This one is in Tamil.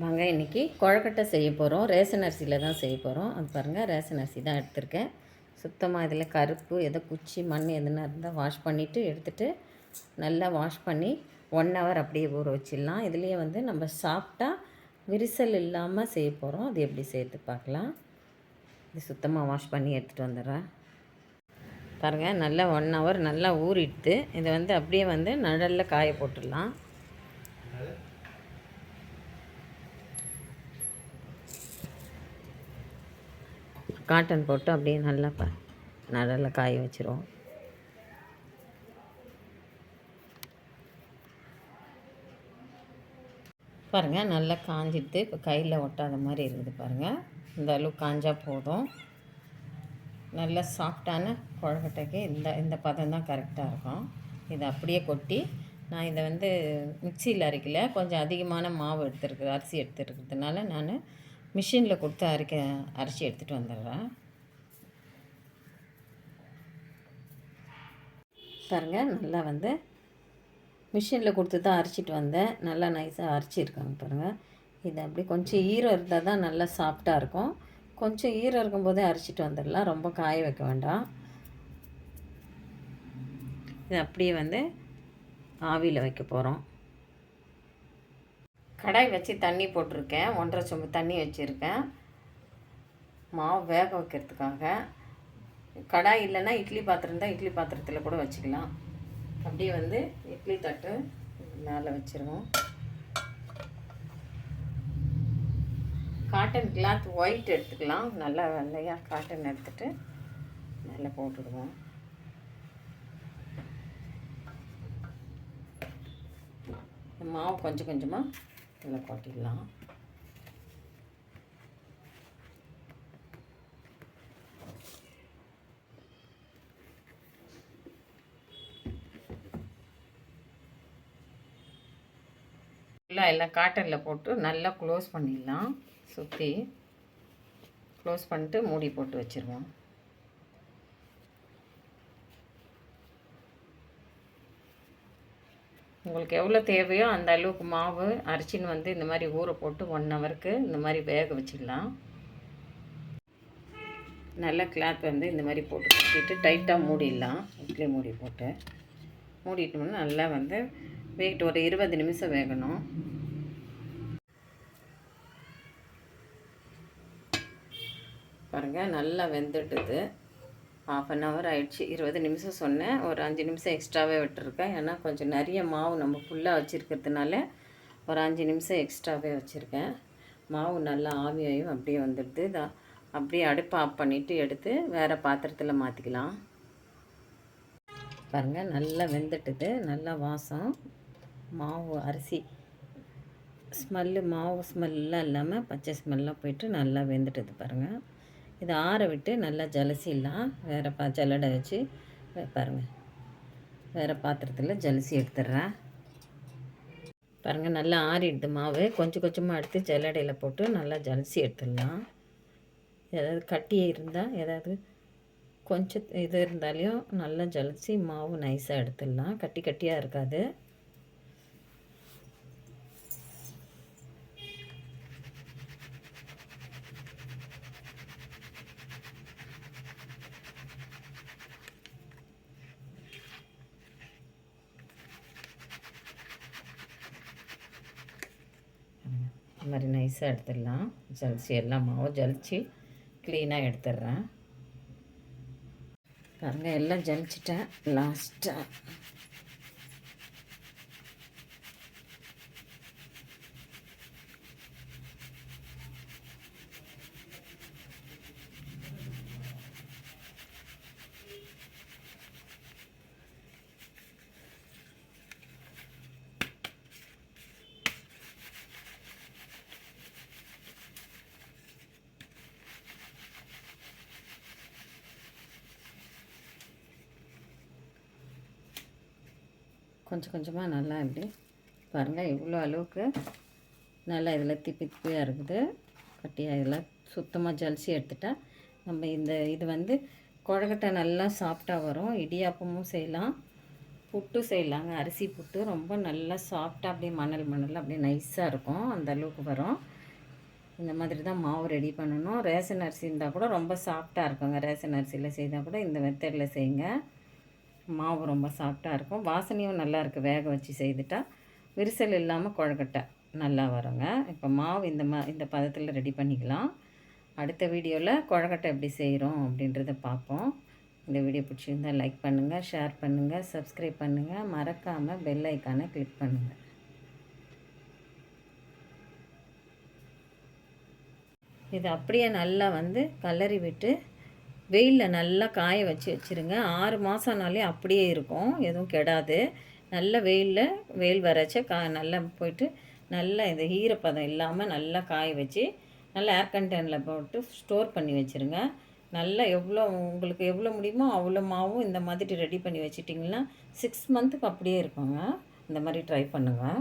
வாங்க இன்றைக்கி குழக்கட்டை செய்ய போகிறோம் ரேஷன் அரிசியில் தான் செய்ய போகிறோம் அது பாருங்கள் ரேஷன் அரிசி தான் எடுத்திருக்கேன். சுத்தமாக இதில் கருப்பு எதோ குச்சி மண் எதுனா இருந்தால் வாஷ் பண்ணிவிட்டு எடுத்துகிட்டு நல்லா வாஷ் பண்ணி ஒன் ஹவர் அப்படியே ஊற வச்சிடலாம். இதுலேயே வந்து நம்ம சாப்பிட்டா விரிசல் இல்லாமல் செய்ய போகிறோம் அது எப்படி சேர்த்து பார்க்கலாம். இது சுத்தமாக வாஷ் பண்ணி எடுத்துகிட்டு வந்துடுறேன். பாருங்கள் நல்லா ஒன் ஹவர் நல்லா ஊறிடுது. இதை வந்து அப்படியே வந்து நழலில் காய போட்டுடலாம். காட்டன் போட்டு அப்படியே நல்லா ப நடலில் காய வச்சிருவோம். பாருங்கள் நல்லா காஞ்சிட்டு இப்போ கையில் ஒட்டாத மாதிரி இருக்குது பாருங்கள் இந்த அளவு காஞ்சால் போதும். நல்ல சாஃப்டான குழக்கட்டைக்கு இந்த இந்த பதம் தான் கரெக்டாக இருக்கும். இதை அப்படியே கொட்டி நான் இதை வந்து மிக்சியில் அரைக்கல. கொஞ்சம் அதிகமான மாவு எடுத்துருக்கு அரிசி எடுத்துருக்கிறதுனால நான் மிஷினில் கொடுத்து அரைக்க அரைச்சி எடுத்துகிட்டு வந்துடுறேன் பாருங்கள் நல்லா வந்து மிஷினில் கொடுத்து தான் அரைச்சிட்டு வந்தேன். நல்லா நைஸாக அரைச்சிருக்காங்க பாருங்கள் இது அப்படி கொஞ்சம் ஈரம் இருந்தால் தான் நல்லா சாஃப்டாக இருக்கும். கொஞ்சம் ஈரம் இருக்கும்போதே அரைச்சிட்டு வந்துடலாம். ரொம்ப காய வைக்க வேண்டாம். இது அப்படியே வந்து ஆவியில் வைக்க போகிறோம் கடாய் வச்சு தண்ணி போட்டிருக்கேன். ஒன்றரை சொம்பு தண்ணி வச்சுருக்கேன். மாவு வேக வைக்கிறதுக்காக. கடாய் இல்லைன்னா இட்லி பாத்திரம் தான் இட்லி பாத்திரத்தில் கூட வச்சுக்கலாம். அப்படியே வந்து இட்லி தட்டு மேலே வச்சுருவோம். காட்டன் கிளாத் ஒயிட் எடுத்துக்கலாம். நல்லா வெள்ளையாக காட்டன் எடுத்துகிட்டு மேலே போட்டுடுவோம். மாவு கொஞ்சம் கொஞ்சமாக இதில் கொட்டிடலாம். ஃபுல்லாக எல்லாம் காட்டனில் போட்டு நல்லா க்ளோஸ் பண்ணிடலாம். சுற்றி க்ளோஸ் பண்ணிட்டு மூடி போட்டு வச்சுருவோம். உங்களுக்கு எவ்வளோ தேவையோ அந்த அளவுக்கு மாவு அரிசின்னு வந்து இந்த மாதிரி ஊற போட்டு ஒன் ஹவருக்கு இந்த மாதிரி வேக வச்சிடலாம். நல்ல கிளாத் வந்து இந்த மாதிரி போட்டு கட்டிட்டு டைட்டாக மூடிடலாம். இட்லி மூடி போட்டு. மூடிட்டோம்னா நல்லா வந்து வெயிட் ஒரு இருபது நிமிஷம் வேகணும். பாருங்கள் நல்லா வெந்துட்டுது ஆஃப் அன் ஹவர் ஆயிடுச்சு. இருபது நிமிஷம் சொன்னேன். ஒரு அஞ்சு நிமிஷம் எக்ஸ்ட்ராவே விட்டுருக்கேன். ஏன்னா கொஞ்சம் நிறைய மாவு நம்ம ஃபுல்லாக வச்சுருக்கிறதுனால ஒரு அஞ்சு நிமிஷம் எக்ஸ்ட்ராவே வச்சுருக்கேன். மாவு நல்லா ஆவியாயும் அப்படியே வந்துடுது. இதான் அப்படியே அடுப்பு ஆஃப் பண்ணிவிட்டு எடுத்து வேறு பாத்திரத்தில் மாற்றிக்கலாம் பாருங்கள் நல்லா வெந்துட்டுது. நல்லா வாசம். மாவு அரிசி. ஸ்மெல்லு மாவு ஸ்மெல்லாம் இல்லாமல் பச்சை ஸ்மெல்லாம் போயிட்டு நல்லா வெந்துட்டுது பாருங்கள் இதை ஆற விட்டு நல்லா ஜலசிடலாம் வேறு பா ஜல்லடை வச்சு பாருங்கள் வேறு பாத்திரத்தில் ஜலசி எடுத்துடுறேன். பாருங்கள் நல்லா ஆறிடுது மாவு. கொஞ்சம் கொஞ்சமாக எடுத்து ஜல்லடையில் போட்டு நல்லா ஜலசி எடுத்துடலாம். ஏதாவது கட்டி இருந்தால் ஏதாவது கொஞ்சம் இது இருந்தாலையும் நல்லா ஜலசி மாவு நைஸாக எடுத்துடலாம். கட்டி கட்டியாக இருக்காது இந்த மாதிரி நைஸாக எடுத்துடலாம். ஜலிச்சு எல்லா மாவும் ஜலிச்சு க்ளீனாக எடுத்துடுறேன். பாருங்கள் எல்லாம் ஜலிச்சிட்டேன். லாஸ்ட்டாக கொஞ்சம் கொஞ்சமாக நல்லா இப்படி பாருங்கள் இவ்வளோ அளவுக்கு நல்லா இதில் திப்பி திப்பியாக இருக்குது. கட்டியாக இதில் சுத்தமாக ஜலிச்சு எடுத்துட்டா நம்ம இந்த இது வந்து குழக்கட்டை நல்லா சாஃப்டாக வரும். இடியாப்பமும் செய்யலாம். புட்டு செய்யலாங்க. அரிசி புட்டு ரொம்ப நல்லா சாஃப்டாக அப்படியே மணல் மணல் அப்படியே நைஸாக இருக்கும். அந்த அளவுக்கு வரும். இந்த மாதிரி தான் மாவு ரெடி பண்ணணும். ரேஷன் அரிசி இருந்தால் கூட ரொம்ப சாஃப்டாக இருக்குங்க. ரேஷன் அரிசியில் செய்தால் கூட இந்த மெத்தடில் செய்யுங்க. மாவு ரொம்ப சாஃப்டாக இருக்கும். வாசனையும் நல்லா இருக்குது வேக வச்சு செய்துட்டா விரிசல் இல்லாமல் குழக்கட்டை நல்லா வருங்க. இப்போ மாவு இந்த மா இந்த பதத்தில் ரெடி பண்ணிக்கலாம். அடுத்த வீடியோவில் குழக்கட்டை எப்படி செய்கிறோம் அப்படின்றத பார்ப்போம் இந்த வீடியோ பிடிச்சிருந்தால் லைக் பண்ணுங்கள் ஷேர் பண்ணுங்கள் சப்ஸ்கிரைப் பண்ணுங்கள் மறக்காமல் பெல் ஐக்கானை கிளிக் பண்ணுங்கள் இது அப்படியே நல்லா வந்து கலரி விட்டு வெயிலில் நல்லா காய வச்சு வச்சுருங்க. ஆறு மாதம்னாலே அப்படியே இருக்கும். எதுவும் கெடாது. நல்ல வெயிலில் வெயில் வரச்ச கா நல்லா போயிட்டு நல்லா இந்த ஈரப்பதம் இல்லாமல் நல்லா காய வச்சு நல்லா ஏர் கண்டெய்னரில் போட்டு ஸ்டோர் பண்ணி வச்சுருங்க. நல்லா எவ்வளோ உங்களுக்கு எவ்வளோ முடியுமோ அவ்வளோ மாவும் இந்த மாதிரி ரெடி பண்ணி வச்சிட்டிங்கன்னா சிக்ஸ் மந்த்துக்கு அப்படியே இருக்குங்க. இந்த மாதிரி ட்ரை பண்ணுங்கள்